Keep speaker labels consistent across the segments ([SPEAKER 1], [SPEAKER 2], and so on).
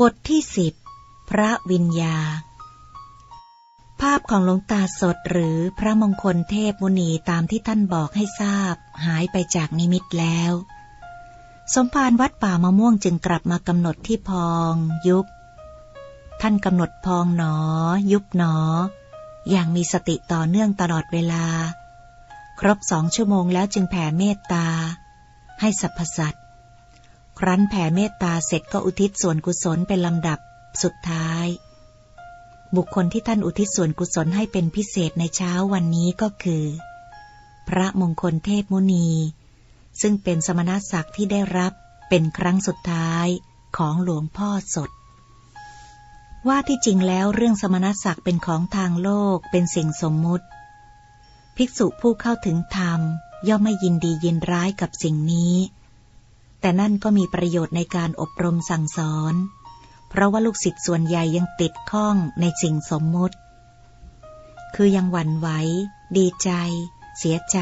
[SPEAKER 1] บทที่สิบพระวิญญา ภาพของหลวงตาสดหรือพระมงคลเทพมุนีตามที่ท่านบอกให้ทราบ หายไปจากนิมิตแล้ว สมภารวัดป่ามะม่วงจึงกลับมากำหนดที่พองยุบ ท่านกำหนดพองหนอ ยุบหนอ อย่างมีสติต่อเนื่องตลอดเวลา ครบสองชั่วโมงแล้วจึงแผ่เมตตา ให้สรรพสัตว ครั้นแผ่เมตตาเสร็จก็อุทิศส่วนกุศลเป็นลำดับสุดท้าย บุคคลที่ท่านอุทิศส่วนกุศลให้เป็นพิเศษในเช้าวันนี้ก็คือ พระมงคลเทพมุนี ซึ่งเป็นสมณศักดิ์ที่ได้รับเป็นครั้งสุดท้ายของหลวงพ่อสด ว่าที่จริงแล้วเรื่องสมณศักดิ์เป็นของทางโลกเป็นสิ่งสมมุติ ภิกษุผู้เข้าถึงธรรมย่อมไม่ยินดียินร้ายกับสิ่งนี้ แต่นั่นก็มีประโยชน์ในการอบรมสั่งสอน เพราะว่าลูกศิษย์ส่วนใหญ่ยังติดข้องในสิ่งสมมุติ คือยังหวั่นไหว ดีใจ เสียใจ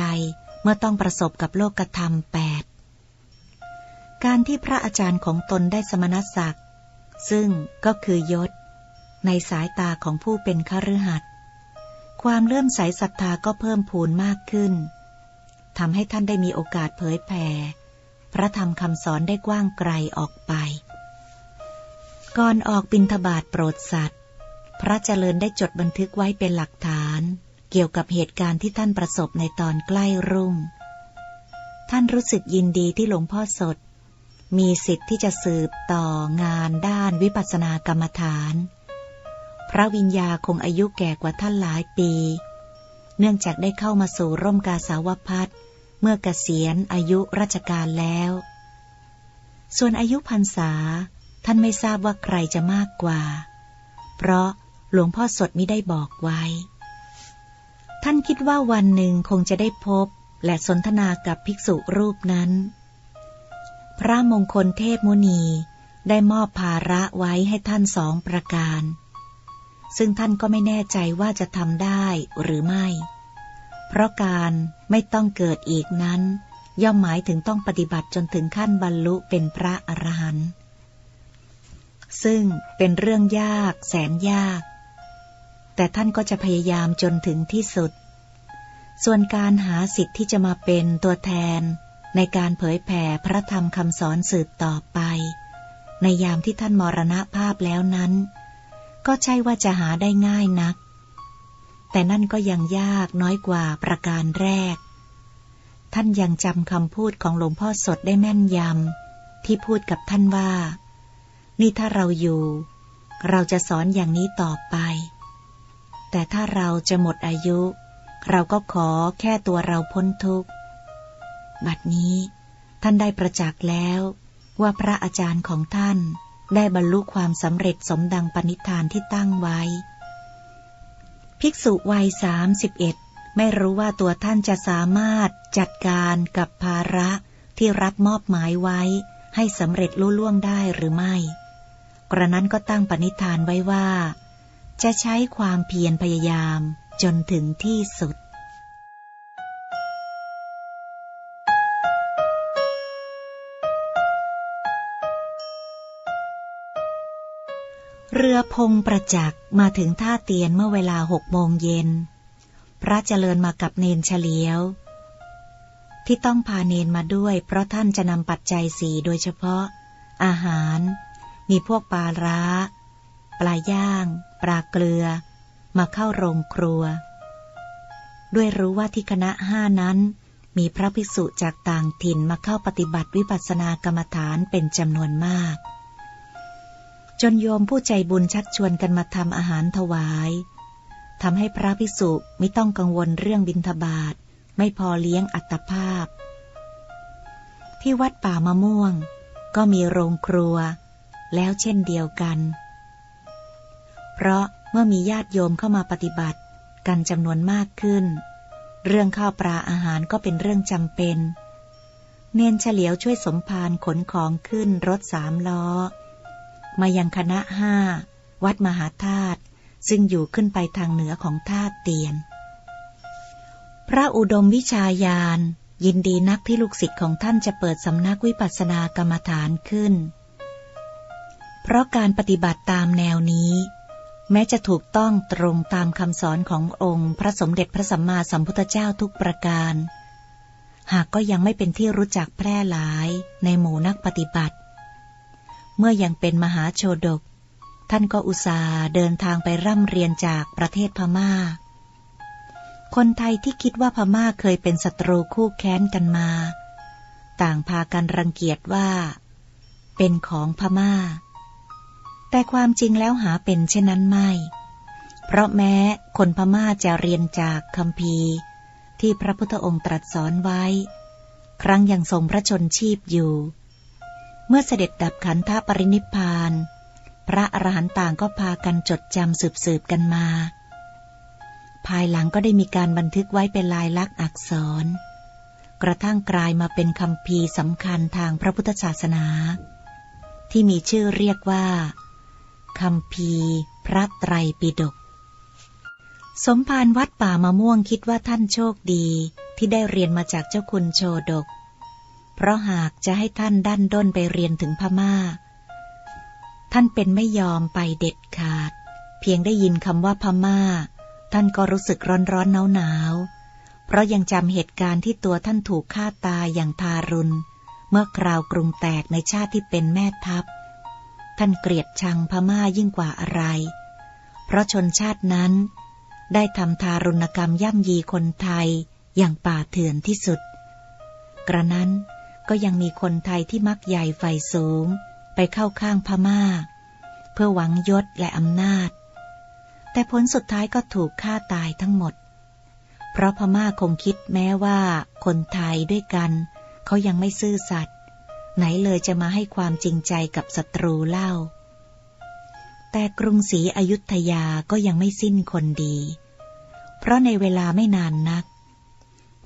[SPEAKER 1] เมื่อต้องประสบกับโลกธรรมแปดการที่พระอาจารย์ของตนได้สมณศักดิ์ ซึ่งก็คือยศ ในสายตาของผู้เป็นคฤหัสถ์ความเลื่อมใสศรัทธาก็เพิ่มพูนมากขึ้นทำให้ท่านได้มีโอกาสเผยแผ่ พระธรรมคำสอนได้กว้างไกลออกไป ก่อนออกบินทบาทโปรดสัตว์ พระเจริญได้จดบันทึกไว้เป็นหลักฐาน เกี่ยวกับเหตุการณ์ที่ท่านประสบในตอนใกล้รุ่ง ท่านรู้สึกยินดีที่หลวงพ่อสด มีสิทธิ์ที่จะสืบต่องานด้านวิปัสสนากรรมฐาน พระวิญญาคงอายุแก่กว่าท่านหลายปี เนื่องจากได้เข้ามาสู่ร่มกาสาวพัฒน์ เมื่อเกษียณอายุราชการแล้ว ส่วนอายุพรรษาท่านไม่ทราบว่าใครจะมากกว่า เพราะหลวงพ่อสดมิได้บอกไว้ ท่านคิดว่าวันหนึ่งคงจะได้พบและสนทนากับภิกษุรูปนั้น พระมงคลเทพมุนีได้มอบภาระไว้ให้ท่านสองประการ ซึ่งท่านก็ไม่แน่ใจว่าจะทำได้หรือไม่ เพราะการไม่ต้องเกิดอีกนั้น ย่อมหมายถึงต้องปฏิบัติจนถึงขั้นบรรลุเป็นพระอรหันต์ซึ่งเป็นเรื่องยากแสนยาก แต่ท่านก็จะพยายามจนถึงที่สุด ส่วนการหาสิทธิ์ที่จะมาเป็นตัวแทน ในการเผยแผ่พระธรรมคำสอนสืบต่อไป ในยามที่ท่านมรณภาพแล้วนั้น ก็ใช่ว่าจะหาได้ง่ายนัก แต่นั่นก็ยังยากน้อยกว่าประการแรก ท่านยังจำคำพูดของหลวงพ่อสดได้แม่นยำ ที่พูดกับท่านว่า นี่ถ้าเราอยู่ เราจะสอนอย่างนี้ต่อไป แต่ถ้าเราจะหมดอายุ เราก็ขอแค่ตัวเราพ้นทุกข์ บัดนี้ท่านได้ประจักษ์แล้วว่าพระอาจารย์ของท่านได้บรรลุความสำเร็จสมดังปณิธานที่ตั้งไว้ ภิกษุวัยสามสิบเอ็ดไม่รู้ว่าตัวท่านจะสามารถจัดการกับภาระที่รับมอบหมายไว้ ให้สำเร็จลุล่วงได้หรือไม่ กระนั้นก็ตั้งปณิธานไว้ว่า จะใช้ความเพียรพยายามจนถึงที่สุด เรือพงประจักษ์มาถึงท่าเตียนเมื่อเวลาหกโมงเย็น พระเจริญมากับเนนเฉลียว ที่ต้องพาเนนมาด้วย เพราะท่านจะนำปัจจัยสีโดยเฉพาะ อาหาร มีพวกปลาร้า ปลาย่าง ปลาเกลือ มาเข้าโรงครัว ด้วยรู้ว่าที่คณะห้านั้นมีพระภิกษุจากต่างถิ่นมาเข้าปฏิบัติวิปัสสนากรรมฐานเป็นจำนวนมาก จนโยมผู้ใจบุญชักชวนกันมาทำอาหารถวายทำให้พระภิกษุไม่ต้องกังวลเรื่องบิณฑบาตไม่พอเลี้ยงอัตภาพ ที่วัดป่ามะม่วง ก็มีโรงครัว แล้วเช่นเดียวกัน เพราะเมื่อมีญาติโยมเข้ามาปฏิบัติกันจำนวนมากขึ้น เรื่องข้าวปลาอาหารก็เป็นเรื่องจำเป็น เนนเฉลียวช่วยสมภารขนของขึ้นรถสามล้อ มายังคณะห้าวัดมหาธาตุซึ่งอยู่ขึ้นไปทางเหนือของธาตุเตียน พระอุดมวิชาญาณยินดีนักที่ลูกศิษย์ของท่านจะเปิดสำนักวิปัสสนากรรมฐานขึ้น เพราะการปฏิบัติตามแนวนี้ แม้จะถูกต้องตรงตามคำสอนขององค์พระสมเด็จพระสัมมาสัมพุทธเจ้าทุกประการ หากก็ยังไม่เป็นที่รู้จักแพร่หลายในหมู่นักปฏิบัติ เมื่อยังเป็นมหาโชดก ท่านก็อุตส่าห์เดินทางไปร่ำเรียนจากประเทศพมา่า คนไทยที่คิดว่าพม่าเคยเป็นศัตรูคู่แค้นกันมา ต่างพากันรังเกียจว่า เป็นของพม่า แต่ความจริงแล้วหาเป็นเช่นนั้นไม่ เพราะแม้คนพม่าจะเรียนจากคำพีที่พระพุทธองค์ตรัสสอนไว้ ครั้งยังทรงพระชนชีพอยู่ เมื่อเสด็จดับขันธปรินิพาน พระอรหันต์ต่างก็พากันจดจำสืบสืบกันมา ภายหลังก็ได้มีการบันทึกไว้เป็นลายลักษณ์อักษร กระทั่งกลายมาเป็นคำพีสำคัญทางพระพุทธศาสนา ที่มีชื่อเรียกว่าคำพีพระไตรปิฎกสมภารวัดป่ามะม่วงคิดว่าท่านโชคดีที่ได้เรียนมาจากเจ้าคุณโชดก เพราะหากจะให้ท่านดันด้นไปเรียนถึงพมา่า ท่านเป็นไม่ยอมไปเด็ดขาด เพียงได้ยินคำว่าพมา่า ท่านก็รู้สึกร้อนร้อนหนาวหนาวเพราะยังจำเหตุการณ์ที่ตัวท่านถูกฆ่าตายอย่างทารุณ เมื่อคราวกรุงแตกในชาติที่เป็นแม่ทัพ ท่านเกลียดชังพม่ายิ่งกว่าอะไร เพราะชนชาตินั้น ได้ทำทารุณกรรมย่ำยีคนไทยอย่างป่าเถื่อนที่สุด กระนั้น ก็ยังมีคนไทยที่มักใหญ่ไฟสูง ไปเข้าข้างพม่า เพื่อหวังยศและอำนาจ แต่ผลสุดท้ายก็ถูกฆ่าตายทั้งหมด เพราะพม่าคงคิดแม้ว่า คนไทยด้วยกัน เขายังไม่ซื่อสัตย์ไหนเลยจะมาให้ความจริงใจกับศัตรูเล่า แต่กรุงศรีอยุธยาก็ยังไม่สิ้นคนดี เพราะในเวลาไม่นานนัก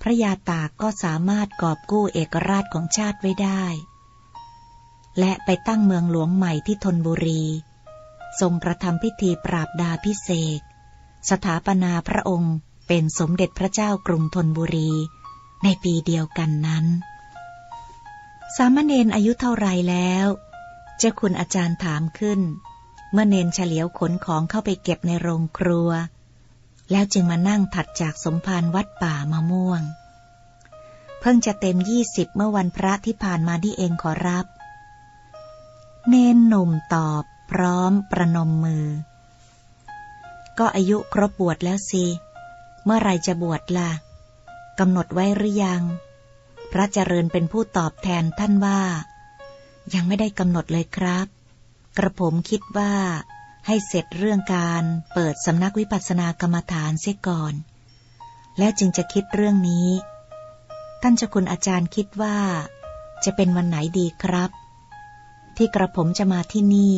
[SPEAKER 1] พระยาตากก็สามารถกอบกู้เอกราชของชาติไว้ได้ และไปตั้งเมืองหลวงใหม่ที่ธนบุรี ทรงกระทำพิธีปราบดาพิเศษ สถาปนาพระองค์เป็นสมเด็จพระเจ้ากรุงธนบุรี ในปีเดียวกันนั้น สามเณรอายุเท่าไรแล้ว เจ้าคุณอาจารย์ถามขึ้น เมื่อเนนเฉลียวขนของเข้าไปเก็บในโรงครัว แล้วจึงมานั่งถัดจากสมภารวัดป่ามะม่วง เพิ่งจะเต็มยี่สิบเมื่อวันพระที่ผ่านมาที่เองขอรับ เนนหนุ่มตอบพร้อมประนมมือ ก็อายุครบบวชแล้วสิ เมื่อไรจะบวชละ่ะกำหนดไว้หรือยัง พระเจริญเป็นผู้ตอบแทนท่านว่า ยังไม่ได้กำหนดเลยครับ กระผมคิดว่า ให้เสร็จเรื่องการเปิดสำนักวิปัสสนากรรมฐานเสียก่อน แล้วจึงจะคิดเรื่องนี้ ท่านเจ้าคุณอาจารย์คิดว่า จะเป็นวันไหนดีครับ ที่กระผมจะมาที่นี่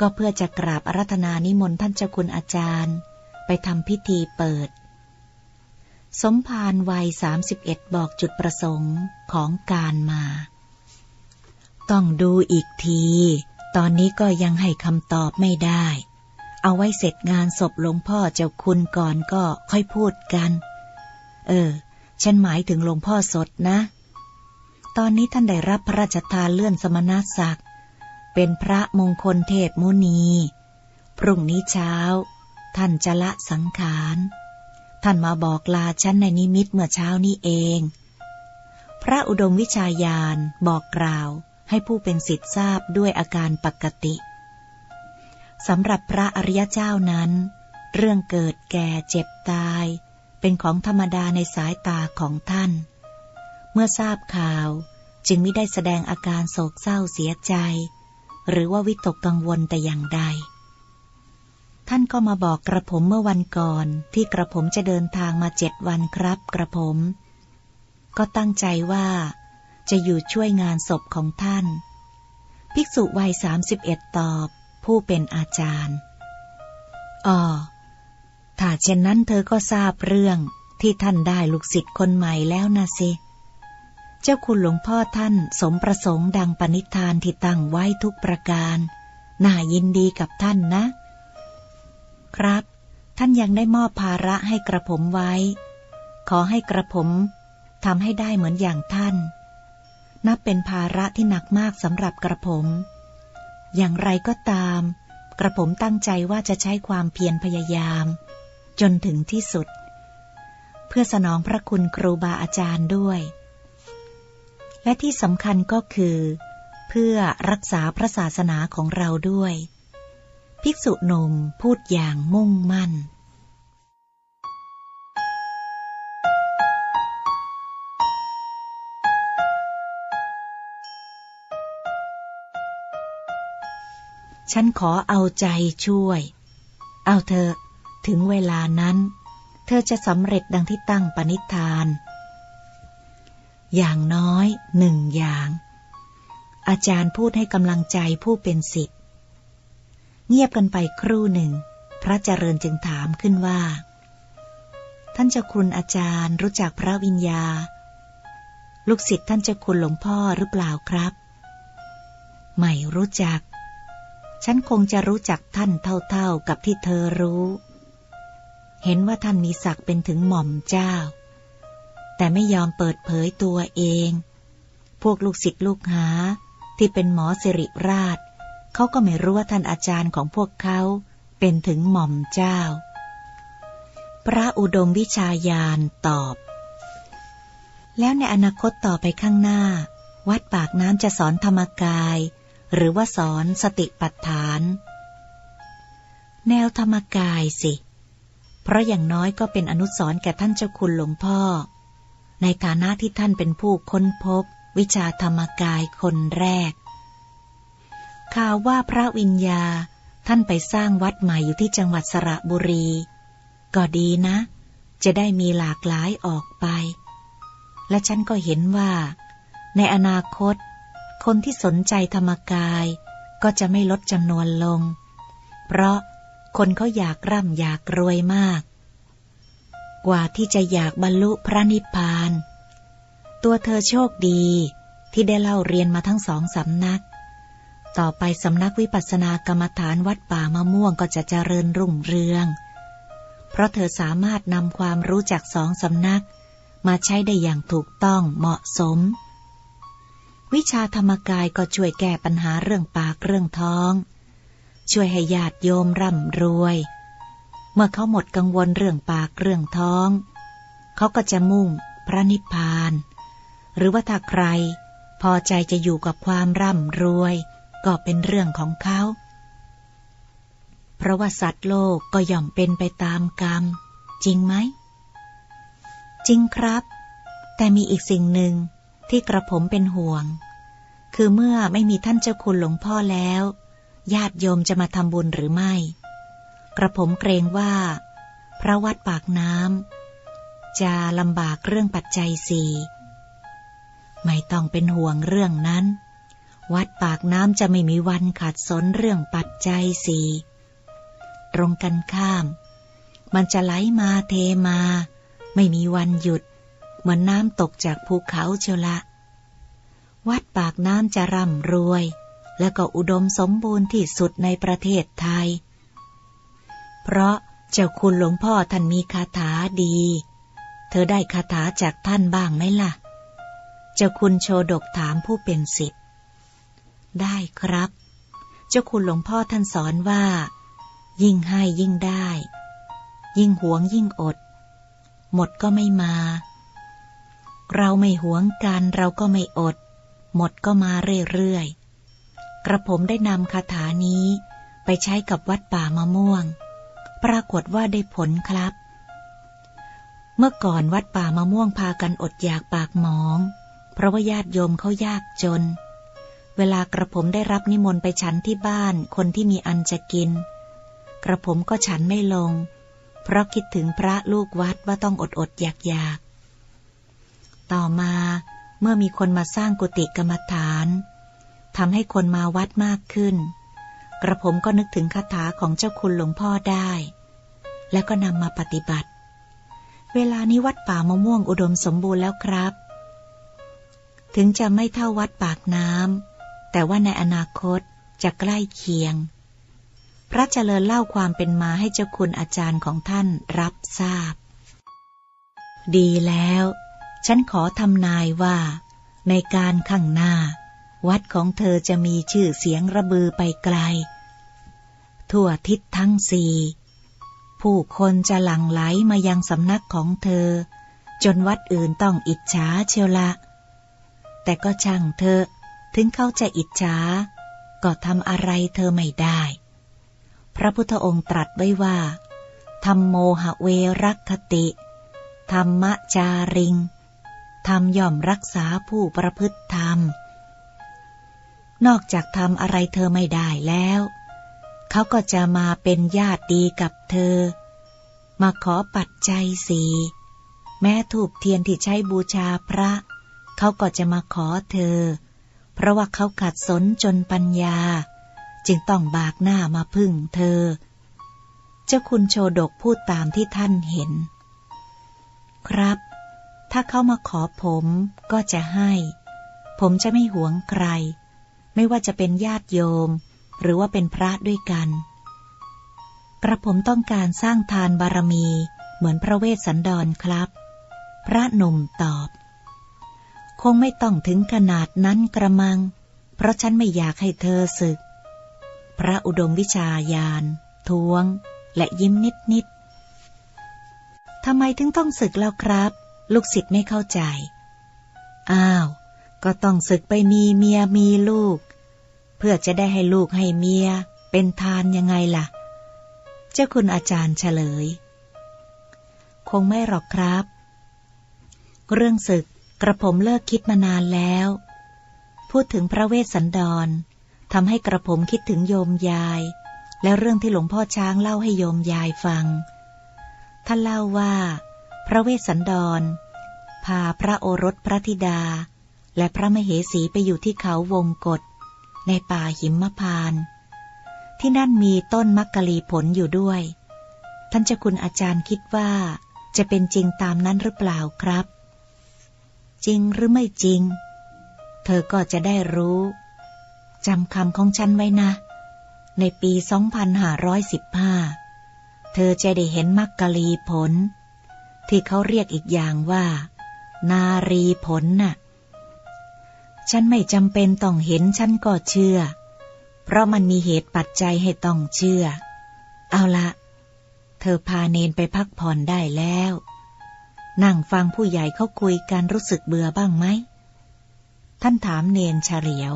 [SPEAKER 1] ก็เพื่อจะกราบอารัธนานิมนต์ท่านเจ้าคุณอาจารย์ ไปทำพิธีเปิด สมภารวัยสามสิบเอ็ดบอกจุดประสงค์ของการมา ต้องดูอีกที ตอนนี้ก็ยังให้คำตอบไม่ได้ เอาไว้เสร็จงานศพหลวงพ่อเจ้าคุณก่อนก็ค่อยพูดกัน เออ ฉันหมายถึงหลวงพ่อสดนะ ตอนนี้ท่านได้รับพระราชทานเลื่อนสมณศักดิ์ เป็นพระมงคลเทพมุนี พรุ่งนี้เช้า ท่านจะละสังขาร ท่านมาบอกลาฉันในนิมิตเมื่อเช้านี้เอง พระอุดมวิชายานบอกกล่าว ให้ผู้เป็นสิทธิ์ทราบด้วยอาการปกติสำหรับพระอริยเจ้านั้น เรื่องเกิดแก่เจ็บตาย เป็นของธรรมดาในสายตาของท่าน เมื่อทราบข่าวจึงไม่ได้แสดงอาการโศกเศร้าเสียใจ หรือว่าวิตกกังวลแต่อย่างใด ท่านก็มาบอกกระผมเมื่อวันก่อนที่กระผมจะเดินทางมาเจ็ดวันครับกระผม ก็ตั้งใจว่า จะอยู่ช่วยงานศพของท่าน ภิกษุวัยสามสิบเอ็ดตอบ ผู้เป็นอาจารย์อ๋อถ้าเช่นนั้นเธอก็ทราบเรื่องที่ท่านได้ลูกศิษย์คนใหม่แล้วนะสิ เจ้าคุณหลวงพ่อท่านสมประสงค์ดังปณิธานที่ตั้งไว้ทุกประการ น่ายินดีกับท่านนะ ครับ ท่านยังได้มอบภาระให้กระผมไว้ ขอให้กระผมทำให้ได้เหมือนอย่างท่าน นับเป็นภาระที่หนักมากสำหรับกระผม อย่างไรก็ตาม กระผมตั้งใจว่าจะใช้ความเพียรพยายาม จนถึงที่สุด เพื่อสนองพระคุณครูบาอาจารย์ด้วย และที่สำคัญก็คือ เพื่อรักษาพระศาสนาของเราด้วย ภิกษุหนุ่มพูดอย่างมุ่งมั่น ฉันขอเอาใจช่วย เอาเธอ ถึงเวลานั้น เธอจะสำเร็จดังที่ตั้งปณิธาน อย่างน้อยหนึ่งอย่าง อาจารย์พูดให้กำลังใจผู้เป็นสิทธิ์เงียบกันไปครู่หนึ่ง พระเจริญจึงถามขึ้นว่า ท่านเจ้าคุณอาจารย์รู้จักพระวิญญา ลูกศิษย์ท่านเจ้าคุณหลวงพ่อหรือเปล่าครับ ไม่รู้จัก ฉันคงจะรู้จักท่านเท่าๆกับที่เธอรู้ เห็นว่าท่านมีศักดิ์เป็นถึงหม่อมเจ้า แต่ไม่ยอมเปิดเผยตัวเอง พวกลูกศิษย์ลูกหาที่เป็นหมอสิริราช เขาก็ไม่รู้ว่าท่านอาจารย์ของพวกเขาเป็นถึงหม่อมเจ้า พระอุดมวิชาญาณตอบ แล้วในอนาคตต่อไปข้างหน้า วัดปากน้ำจะสอนธรรมกาย หรือว่าสอนสติปัฏฐาน แนวธรรมกายสิ เพราะอย่างน้อยก็เป็นอนุสรณ์แก่ท่านเจ้าคุณหลวงพ่อ ในฐานะที่ท่านเป็นผู้ค้นพบ วิชาธรรมกายคนแรก ข่าวว่าพระวิญญาท่านไปสร้างวัดใหม่อยู่ที่จังหวัดสระบุรี ก็ดีนะ จะได้มีหลากหลายออกไป และฉันก็เห็นว่า ในอนาคต คนที่สนใจธรรมกายก็จะไม่ลดจำนวนลง เพราะคนเขาอยากร่ำอยากรวยมาก กว่าที่จะอยากบรรลุพระนิพพาน ตัวเธอโชคดีที่ได้เล่าเรียนมาทั้งสองสำนัก ต่อไปสำนักวิปัสสนากรรมฐานวัดป่ามะม่วงก็จะเจริญรุ่งเรือง เพราะเธอสามารถนำความรู้จากสองสำนัก มาใช้ได้อย่างถูกต้องเหมาะสม วิชาธรรมกายก็ช่วยแก้ปัญหาเรื่องปากเรื่องท้อง ช่วยให้ญาติโยมร่ำรวย เมื่อเขาหมดกังวลเรื่องปากเรื่องท้อง เขาก็จะมุ่งพระนิพพาน หรือว่าถ้าใคร พอใจจะอยู่กับความร่ำรวย ก็เป็นเรื่องของเขา เพราะว่าสัตว์โลกก็ย่อมเป็นไปตามกรรม จริงไหม จริงครับ แต่มีอีกสิ่งหนึ่ง ที่กระผมเป็นห่วง คือเมื่อไม่มีท่านเจ้าคุณหลวงพ่อแล้ว ญาติโยมจะมาทำบุญหรือไม่ กระผมเกรงว่า พระวัดปากน้ำจะลำบากเรื่องปัจจัยสี่ไม่ต้องเป็นห่วงเรื่องนั้น วัดปากน้ำจะไม่มีวันขาดสนเรื่องปัจจัยสี่ตรงกันข้าม มันจะไหลมาเทมา ไม่มีวันหยุด เหมือนน้ำตกจากภูเขาเชียวละ วัดปากน้ำจะร่ำรวย และก็อุดมสมบูรณ์ที่สุดในประเทศไทย เพราะเจ้าคุณหลวงพ่อท่านมีคาถาดี เธอได้คาถาจากท่านบ้างไหมล่ะ เจ้าคุณโชดกถามผู้เป็นสิทธิได้ครับ เจ้าคุณหลวงพ่อท่านสอนว่า ยิ่งให้ยิ่งได้ ยิ่งหวงยิ่งอด หมดก็ไม่มา เราไม่หวงกันเราก็ไม่อด หมดก็มาเรื่อยๆ กระผมได้นำคาถานี้ไปใช้กับวัดป่ามะม่วง ปรากฏว่าได้ผลครับ เมื่อก่อนวัดป่ามะม่วงพากันอดอยากปากหมอง เพราะว่าญาติโยมเขายากจน เวลากระผมได้รับนิมนต์ไปฉันที่บ้านคนที่มีอันจะกิน กระผมก็ฉันไม่ลง เพราะคิดถึงพระลูกวัดว่าต้องอดอดอยากอยาก ต่อมา เมื่อมีคนมาสร้างกุฏิกรรมฐานทำให้คนมาวัดมากขึ้น กระผมก็นึกถึงคาถาของเจ้าคุณหลวงพ่อได้ แล้วก็นำมาปฏิบัติ เวลานี้วัดป่ามะม่วงอุดมสมบูรณ์แล้วครับ ถึงจะไม่เท่าวัดปากน้ำแต่ว่าในอนาคตจะใกล้เคียง พระเจริญเล่าความเป็นมาให้เจ้าคุณอาจารย์ของท่านรับทราบ ดีแล้ว ฉันขอทำนายว่า ในการข้างหน้า วัดของเธอจะมีชื่อเสียงระบือไปไกล ทั่วทิศทั้งสี่ผู้คนจะหลั่งไหลมายังสำนักของเธอ จนวัดอื่นต้องอิจฉาเชียวละ แต่ก็ช่างเธอ ถึงเขาจะอิจฉาก็ทำอะไรเธอไม่ได้ พระพุทธองค์ตรัสไว้ว่าธรรมโมหเวรักคติ ธรรมจาริง ธรรมย่อมรักษาผู้ประพฤติธรรม นอกจากทำอะไรเธอไม่ได้แล้ว เขาก็จะมาเป็นญาติดีกับเธอ มาขอปัจจัยสีแม้ถูกเทียนที่ใช้บูชาพระ เขาก็จะมาขอเธอ เพราะว่าเขาขัดสนจนปัญญา จึงต้องบากหน้ามาพึ่งเธอ เจ้าคุณโชดกพูดตามที่ท่านเห็น ครับ ถ้าเขามาขอผมก็จะให้ ผมจะไม่หวงใคร ไม่ว่าจะเป็นญาติโยม หรือว่าเป็นพระด้วยกัน กระผมต้องการสร้างทานบารมีเหมือนพระเวสสันดรครับ พระหนุ่มตอบ คงไม่ต้องถึงขนาดนั้นกระมัง เพราะฉันไม่อยากให้เธอศึก พระอุดมวิชาญาณท้วง และยิ้มนิดนิดทำไมถึงต้องศึกแล้วครับ ลูกศิษย์ไม่เข้าใจ อ้าว ก็ต้องศึกไปมีเมียมีลูก เพื่อจะได้ให้ลูกให้เมีย เป็นทานยังไงล่ะ เจ้าคุณอาจารย์เฉลย คงไม่หรอกครับ เรื่องศึกกระผมเลิกคิดมานานแล้ว พูดถึงพระเวสสันดรทำให้กระผมคิดถึงโยมยาย และเรื่องที่หลวงพ่อช้างเล่าให้โยมยายฟัง ท่านเล่าว่า ระเวสสันดร พาพระโอรสพระธิดา และพระมเหสีไปอยู่ที่เขาวงกฏในป่าหิมพาน ที่นั่นมีต้นมักกะลีผลอยู่ด้วย ท่านเจ้าคุณอาจารย์คิดว่าจะเป็นจริงตามนั้นหรือเปล่าครับ จริงหรือไม่จริง เธอก็จะได้รู้จำคำของฉันไว้นะ ในปี 2515 เธอจะได้เห็นมักกะลีผล ที่เขาเรียกอีกอย่างว่า นารีผลน่ะ ฉันไม่จำเป็นต้องเห็นฉันก็เชื่อ เพราะมันมีเหตุปัจจัยให้ต้องเชื่อ เอาละ เธอพาเนนไปพักผ่อนได้แล้ว นั่งฟังผู้ใหญ่เขาคุยกันรู้สึกเบื่อบ้างไหม ท่านถามเนนเฉลียว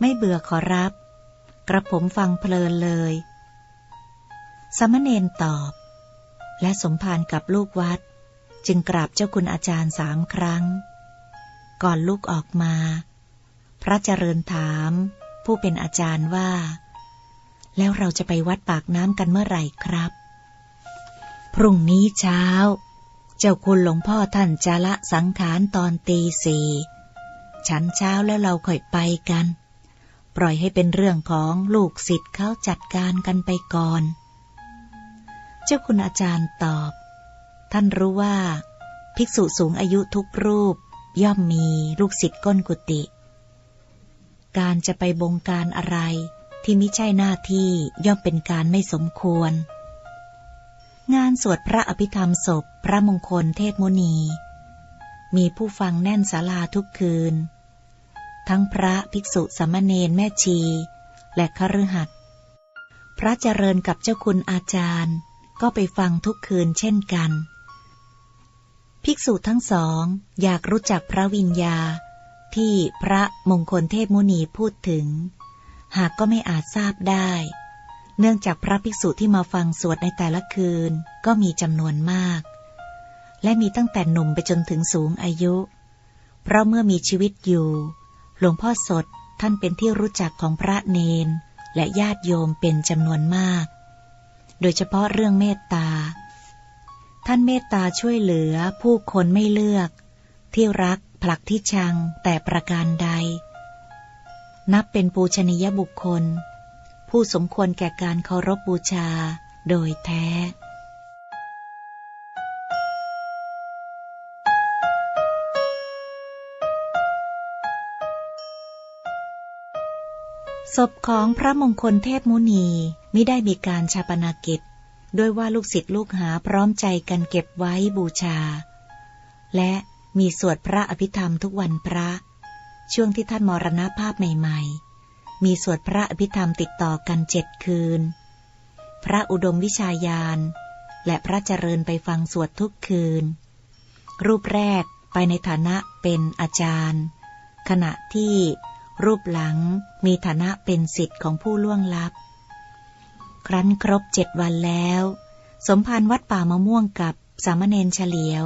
[SPEAKER 1] ไม่เบื่อขอรับ กระผมฟังเพลินเลย สมณเณรตอบ และสมภารกับลูกวัด จึงกราบเจ้าคุณอาจารย์สามครั้ง ก่อนลูกออกมา พระเจริญถาม ผู้เป็นอาจารย์ว่า แล้วเราจะไปวัดปากน้ำกันเมื่อไหร่ครับ พรุ่งนี้เช้า เจ้าคุณหลวงพ่อท่านจะละสังขารตอนตีสี่ฉันเช้าแล้วเราค่อยไปกัน ปล่อยให้เป็นเรื่องของลูกศิษย์เขาจัดการกันไปก่อน จ้าคุณอาจารย์ตอบ ท่านรู้ว่า ภิกษุสูงอายุทุกรูป ย่อมมีลูกศิษย์ก้นกุฏิการจะไปบงการอะไรที่ไม่ใช่หน้าที่ย่อมเป็นการไม่สมควร งานสวดพระอภิธรรมศพพระมงคลเทพมุนี มีผู้ฟังแน่นศาลาทุกคืน ทั้งพระภิกษุสามเณรแม่ชี และคฤหัสถ์พระเจริญกับเจ้าคุณอาจารย์ ก็ไปฟังทุกคืนเช่นกัน ภิกษุทั้งสองอยากรู้จักพระวิญญา ที่พระมงคลเทพมุนีพูดถึง หากก็ไม่อาจทราบได้ เนื่องจากพระภิกษุที่มาฟังสวดในแต่ละคืนก็มีจำนวนมาก และมีตั้งแต่หนุ่มไปจนถึงสูงอายุ เพราะเมื่อมีชีวิตอยู่ หลวงพ่อสดท่านเป็นที่รู้จักของพระเนนและญาติโยมเป็นจำนวนมาก โดยเฉพาะเรื่องเมตตา ท่านเมตตาช่วยเหลือผู้คนไม่เลือก ที่รักผลักที่ชังแต่ประการใด นับเป็นปูชนียบุคคล ผู้สมควรแก่การเคารพบบูชาโดยแท้ ศพของพระมงคลเทพมุนีไม่ได้มีการชาปนากิจ ด้วยว่าลูกศิษย์ลูกหาพร้อมใจกันเก็บไว้บูชา และมีสวดพระอภิธรรมทุกวันพระ ช่วงที่ท่านมรณภาพใหม่ๆ มีสวดพระอภิธรรมติดต่อกันเจ็ดคืน พระอุดมวิชายาน และพระเจริญไปฟังสวดทุกคืน รูปแรกไปในฐานะเป็นอาจารย์ ขณะที่ รูปหลังมีฐานะเป็นสิทธิ์ของผู้ล่วงลับ ครั้นครบเจ็ดวันแล้ว สมภารวัดป่ามะม่วงกับสามเณรเฉลียว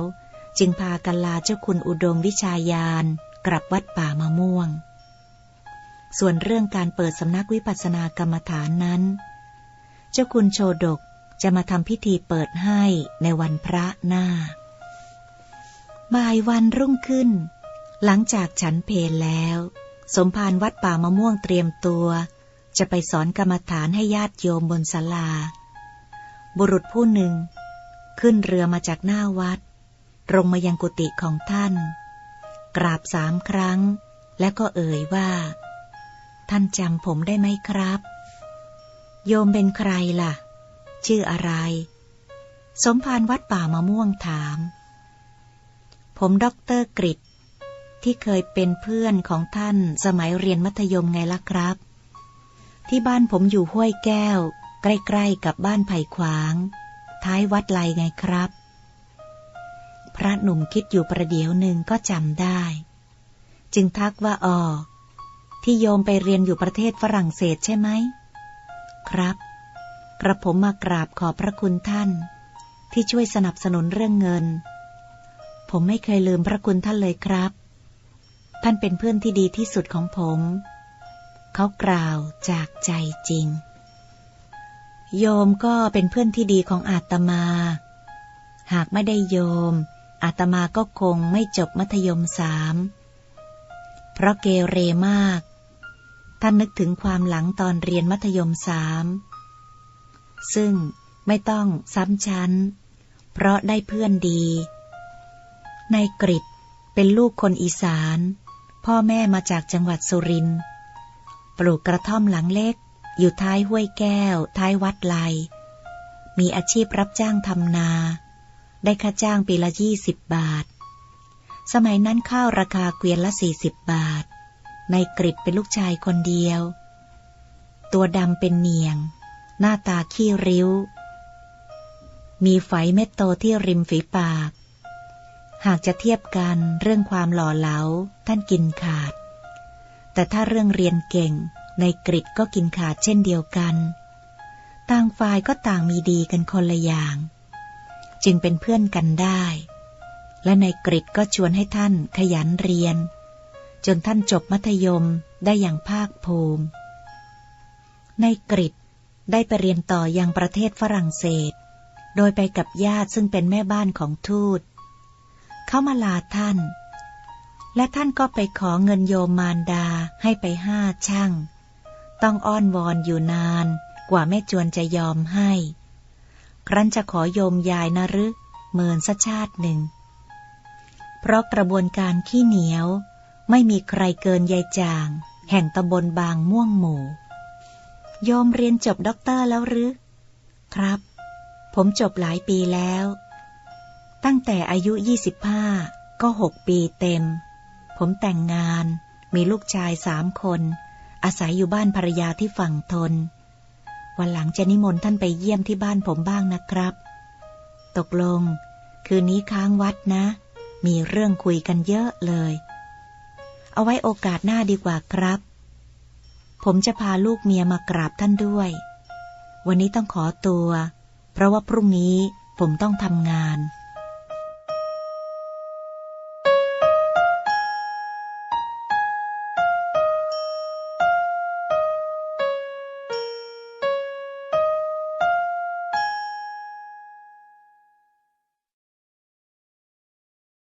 [SPEAKER 1] จึงพากันลาเจ้าคุณอุดมวิชายานกลับวัดป่ามะม่วง ส่วนเรื่องการเปิดสำนักวิปัสสนากรรมฐานนั้น เจ้าคุณโชดกจะมาทำพิธีเปิดให้ในวันพระหน้า บ่ายวันรุ่งขึ้น หลังจากฉันเพลแล้ว สมภารวัดป่ามะม่วงเตรียมตัว จะไปสอนกรรมฐานให้ญาติโยมบนศาลา บุรุษผู้หนึ่ง ขึ้นเรือมาจากหน้าวัดตรงมายังกุฏิของท่าน กราบสามครั้ง และก็เอ่ยว่า ท่านจำผมได้ไหมครับ โยมเป็นใครล่ะ ชื่ออะไร สมภารวัดป่ามะม่วงถาม ผมด็อกเตอร์กริด ที่เคยเป็นเพื่อนของท่านสมัยเรียนมัธยมไงล่ะครับ ที่บ้านผมอยู่ห้วยแก้ว ใกล้ๆกับบ้านไผ่ขวาง ท้ายวัดไลไงครับ พระหนุ่มคิดอยู่ประเดี๋ยวหนึ่งก็จำได้ จึงทักว่าอ๋อที่โยมไปเรียนอยู่ประเทศฝรั่งเศสใช่ไหม ครับ กระผมมากราบขอพระคุณท่าน ที่ช่วยสนับสนุนเรื่องเงิน ผมไม่เคยลืมพระคุณท่านเลยครับ ท่านเป็นเพื่อนที่ดีที่สุดของผม เขากล่าวจากใจจริง โยมก็เป็นเพื่อนที่ดีของอาตมา หากไม่ได้โยม อาตมาก็คงไม่จบมัธยมสาม เพราะเกเรมาก ท่านนึกถึงความหลังตอนเรียนมัธยมสาม ซึ่งไม่ต้องซ้ำชั้น เพราะได้เพื่อนดีในกริดเป็นลูกคนอีสาน พ่อแม่มาจากจังหวัดสุรินทร์ปลูกกระท่อมหลังเล็ก อยู่ท้ายห้วยแก้ว ท้ายวัดไลมีอาชีพรับจ้างทำนา ได้ค่าจ้างปีละยี่สิบบาท สมัยนั้นข้าวราคาเกวียนละสี่สิบบาท ในกริดเป็นลูกชายคนเดียว ตัวดำเป็นเนียง หน้าตาขี้ริ้ว มีไฝเม็ดโตที่ริมฝีปาก หากจะเทียบกันเรื่องความหล่อเหลาท่านกินขาด แต่ถ้าเรื่องเรียนเก่งในกริดก็กินขาดเช่นเดียวกัน ต่างฝ่ายก็ต่างมีดีกันคนละอย่าง จึงเป็นเพื่อนกันได้ และในกริดก็ชวนให้ท่านขยันเรียน จนท่านจบมัธยมได้อย่างภาคภูมิ ในกริดได้ไปเรียนต่ออยังประเทศฝรั่งเศส โดยไปกับญาติซึ่งเป็นแม่บ้านของทูต เขามาลาท่าน และท่านก็ไปขอเงินโยมมารดาให้ไปห้าช่าง ต้องอ้อนวอนอยู่นานกว่าแม่จวนจะยอมให้ ครั้นจะขอโยมยายนะรึเมินสัชาติหนึ่ง เพราะกระบวนการขี้เหนียว ไม่มีใครเกินยายจาง แห่งตำบลบางม่วงหมู่ โยมเรียนจบด็อกเตอร์แล้วหรือ ครับ ผมจบหลายปีแล้ว ตั้งแต่อายุ 25 ก็หกปีเต็ม ผมแต่งงาน มีลูกชายสามคน อาศัยอยู่บ้านภรรยาที่ฝั่งทน วันหลังจะนิมนต์ท่านไปเยี่ยมที่บ้านผมบ้างนะครับ ตกลง คืนนี้ค้างวัดนะ มีเรื่องคุยกันเยอะเลย เอาไว้โอกาสหน้าดีกว่าครับ ผมจะพาลูกเมียมากราบท่านด้วย วันนี้ต้องขอตัว เพราะว่าพรุ่งนี้ผมต้องทำงาน